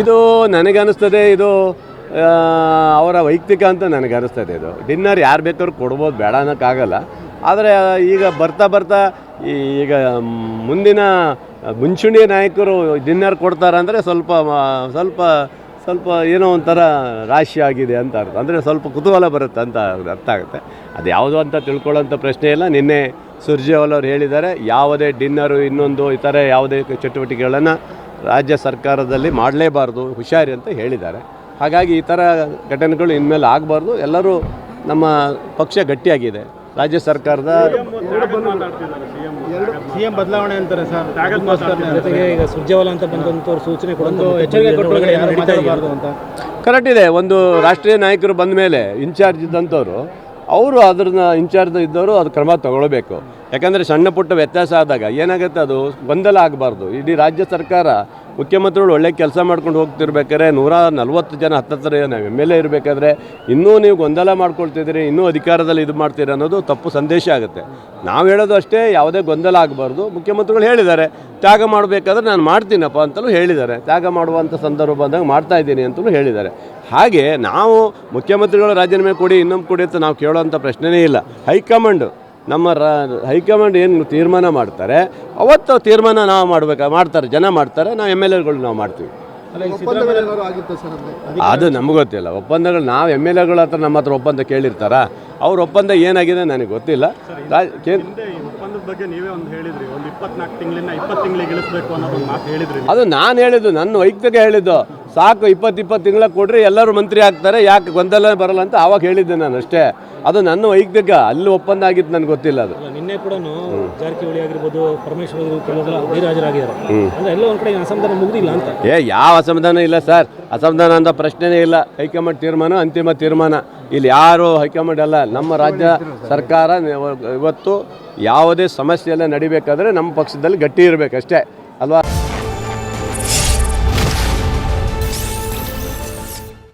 ಇದು ನನಗನ್ನಿಸ್ತದೆ, ಇದು ಅವರ ವೈಯಕ್ತಿಕ ಅಂತ ನನಗನ್ನಿಸ್ತದೆ ಇದು. ಡಿನ್ನರ್ ಯಾರು ಬೇಕಾದ್ರೂ ಕೊಡ್ಬೋದು, ಬೇಡ ಅನ್ನೋಕ್ಕಾಗಲ್ಲ. ಆದರೆ ಈಗ ಬರ್ತಾ ಬರ್ತಾ ಈಗ ಮುಂದಿನ ಮುಂಚೂಣಿ ನಾಯಕರು ಡಿನ್ನರ್ ಕೊಡ್ತಾರೆ ಅಂದರೆ ಸ್ವಲ್ಪ ಸ್ವಲ್ಪ ಸ್ವಲ್ಪ ಏನೋ ಒಂಥರ ರಾಶಿ ಆಗಿದೆ ಅಂತ ಅರ್ಥ. ಅಂದರೆ ಸ್ವಲ್ಪ ಕುತೂಹಲ ಬರುತ್ತೆ ಅಂತ ಅರ್ಥ ಆಗುತ್ತೆ. ಅದು ಯಾವುದು ಅಂತ ತಿಳ್ಕೊಳ್ಳೋಂಥ ಪ್ರಶ್ನೆ ಇಲ್ಲ. ನಿನ್ನೆ ಸುರ್ಜೇವಾಲ್ ಅವರು ಹೇಳಿದ್ದಾರೆ, ಯಾವುದೇ ಡಿನ್ನರು ಇನ್ನೊಂದು ಇತರ ಯಾವುದೇ ಚಟುವಟಿಕೆಗಳನ್ನು ರಾಜ್ಯ ಸರ್ಕಾರದಲ್ಲಿ ಮಾಡಲೇಬಾರ್ದು ಹುಷಾರಿ ಅಂತ ಹೇಳಿದ್ದಾರೆ. ಹಾಗಾಗಿ ಈ ಥರ ಘಟನೆಗಳು ಇನ್ಮೇಲೆ ಆಗಬಾರ್ದು. ಎಲ್ಲರೂ ನಮ್ಮ ಪಕ್ಷ ಗಟ್ಟಿಯಾಗಿದೆ. ರಾಜ್ಯ ಸರ್ಕಾರದ ಸಿಎಂ ಬದಲಾವಣೆ ಅಂತಾರೆ ಸರ್. ಜೊತೆಗೆ ಈಗ ಸುರ್ಜೇವಾಲ ಅಂತ ಬಂದಂಥವ್ರು ಸೂಚನೆ ಒಂದು ಕೊಡೋದು ಎಚ್ಚರಿಕೆ ಅಂತ. ಕರೆಕ್ಟ್ ಇದೆ. ಒಂದು ರಾಷ್ಟ್ರೀಯ ನಾಯಕರು ಬಂದ ಮೇಲೆ ಇನ್ಚಾರ್ಜ್ ಇದ್ದಂಥವ್ರು ಅವರು ಅದನ್ನ ಇನ್ಚಾರ್ಜ್ ಇದ್ದವರು ಅದು ಕ್ರಮ ತಗೊಳ್ಬೇಕು. ಯಾಕಂದರೆ ಸಣ್ಣ ಪುಟ್ಟ ವ್ಯತ್ಯಾಸ ಆದಾಗ ಏನಾಗುತ್ತೆ ಅದು ಗೊಂದಲ ಆಗಬಾರ್ದು. ಇಡೀ ರಾಜ್ಯ ಸರ್ಕಾರ ಮುಖ್ಯಮಂತ್ರಿಗಳು ಒಳ್ಳೆ ಕೆಲಸ ಮಾಡ್ಕೊಂಡು ಹೋಗ್ತಿರ್ಬೇಕಾದ್ರೆ ನೂರ ನಲ್ವತ್ತು ಜನ ಹತ್ತತ್ರ ನಾವು ಎಂ ಎಲ್ ಎ ಇರಬೇಕಾದ್ರೆ ಇನ್ನೂ ನೀವು ಗೊಂದಲ ಮಾಡ್ಕೊಳ್ತಿದ್ದೀರಿ, ಇನ್ನೂ ಅಧಿಕಾರದಲ್ಲಿ ಇದು ಮಾಡ್ತೀರಿ ಅನ್ನೋದು ತಪ್ಪು ಸಂದೇಶ ಆಗುತ್ತೆ. ನಾವು ಹೇಳೋದು ಅಷ್ಟೇ, ಯಾವುದೇ ಗೊಂದಲ ಆಗಬಾರ್ದು. ಮುಖ್ಯಮಂತ್ರಿಗಳು ಹೇಳಿದ್ದಾರೆ, ತ್ಯಾಗ ಮಾಡಬೇಕಾದ್ರೆ ನಾನು ಮಾಡ್ತೀನಪ್ಪ ಅಂತಲೂ ಹೇಳಿದ್ದಾರೆ. ತ್ಯಾಗ ಮಾಡುವಂಥ ಸಂದರ್ಭ ಬಂದಾಗ ಮಾಡ್ತಾ ಇದ್ದೀನಿ ಅಂತಲೂ ಹೇಳಿದ್ದಾರೆ. ಹಾಗೆ ನಾವು ಮುಖ್ಯಮಂತ್ರಿಗಳು ರಾಜೀನಾಮೆ ಕೊಡಿ ಇನ್ನೊಂದು ಕೊಡಿ ಅಂತ ನಾವು ಕೇಳೋವಂಥ ಪ್ರಶ್ನೆನೇ ಇಲ್ಲ. ಹೈಕಮಾಂಡು ನಮ್ಮ ರ ಹೈಕಮಾಂಡ್ ಏನು ತೀರ್ಮಾನ ಮಾಡ್ತಾರೆ ಅವತ್ತು ತೀರ್ಮಾನ ನಾವು ಮಾಡ್ಬೇಕಾ ಮಾಡ್ತಾರೆ ಜನ ಮಾಡ್ತಾರೆ ನಾವು ಎಂ ಎಲ್ ಎಗಳು ನಾವು ಮಾಡ್ತೀವಿ. ಅದು ನಮ್ಗೆ ಗೊತ್ತಿಲ್ಲ. ಒಪ್ಪಂದಗಳು ನಾವು ಎಂ ಎಲ್ ಎಗಳ ಹತ್ರ ನಮ್ಮ ಹತ್ರ ಒಪ್ಪಂದ ಕೇಳಿರ್ತಾರ? ಅವ್ರ ಒಪ್ಪಂದ ಏನಾಗಿದೆ ನನಗೆ ಗೊತ್ತಿಲ್ಲ. ರಾ- ಕೇ- ಒಪ್ಪಂದದ ಬಗ್ಗೆ ನೀವೇ ಒಂದು ಹೇಳಿದ್ರಿ. ಒಂದು ಇಪ್ಪತ್ನಾಲ್ಕು ತಿಂಗಳಿಂದ ಇಪ್ಪತ್ತು ತಿಂಗಳಿಗೆ ಇಳಿಸ್ಬೇಕು ಅನ್ನೋದು ಒಂದು ಮಾತು ಹೇಳಿದ್ರಿ ಅದು ನಾನು ಹೇಳಿದ್ದು ನನ್ನ ವೈಯಕ್ತಿಕ ಹೇಳಿದ್ದು. ಸಾಕು ಇಪ್ಪತ್ತು ಇಪ್ಪತ್ತು ತಿಂಗಳ ಕೊಡ್ರಿ ಎಲ್ಲರೂ ಮಂತ್ರಿ ಆಗ್ತಾರೆ ಯಾಕೆ ಗೊಂದಲ ಬರಲ್ಲ ಅಂತ ಆವಾಗ ಹೇಳಿದ್ದೆ ನಾನು ಅಷ್ಟೇ. ಅದು ನನ್ನ ವೈಯಕ್ತಿಕ ಅಲ್ಲಿ ಒಪ್ಪಂದ ಆಗಿತ್ತು ನನಗೆ ಗೊತ್ತಿಲ್ಲ ಅದು. ನಿನ್ನೆ ಕೂಡ ಜಾರಕಿಹೊಳಿ ಆಗಿರ್ಬೋದು ಪರಮೇಶ್ವರ್ ಆಗಿರ್ಬೋದು ಅಂತ. ಏ ಯಾವ ಅಸಮಾಧಾನ ಇಲ್ಲ ಸರ್. ಅಸಮಾಧಾನ ಅಂತ ಪ್ರಶ್ನೆನೇ ಇಲ್ಲ. ಹೈಕಮಾಂಡ್ ತೀರ್ಮಾನ ಅಂತಿಮ ತೀರ್ಮಾನ. ಇಲ್ಲಿ ಯಾರು ಹೈಕಮಾಂಡ್ ಅಲ್ಲ ನಮ್ಮ ರಾಜ್ಯ ಸರ್ಕಾರ ಇವತ್ತು ಯಾವುದೇ ಸಮಸ್ಯೆ ಎಲ್ಲ ನಡಿಬೇಕಾದ್ರೆ ನಮ್ಮ ಪಕ್ಷದಲ್ಲಿ ಗಟ್ಟಿ ಇರಬೇಕಷ್ಟೇ. ಅಲ್ವಾ?